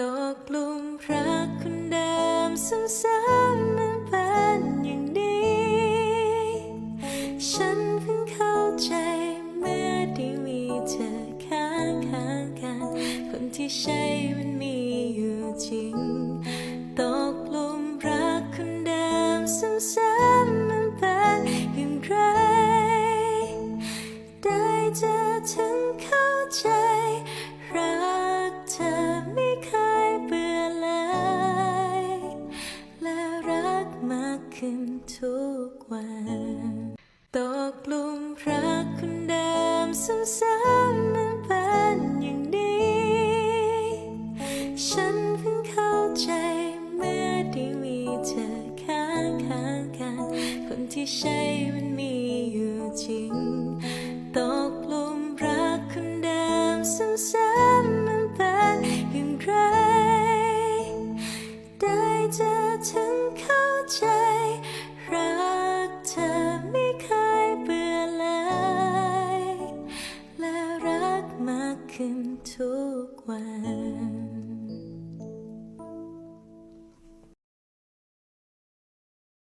ตกหลุมรักคนเดิมซ้ำๆมันเป็นอย่างนี้ ฉันเพิ่งเข้าใจเมื่อได้มีเธอข้างข้างๆกัน คนที่ใช่มันมีอยู่จริง ตกหลุมรักคนเดิมซ้ำๆมันเป็นอย่างไร ได้เจอถึงเข้าใจ ทุกวันตกลุ่มรักคนเดิมซ้ำๆมันเป็นอย่างนี้ ฉันเพิ่งเข้าใจเมื่อได้มีเธอข้างข้างกัน คนที่ใช่มันมีอยู่จริง ตกลุ่มรักคนเดิมซ้ำๆ Quan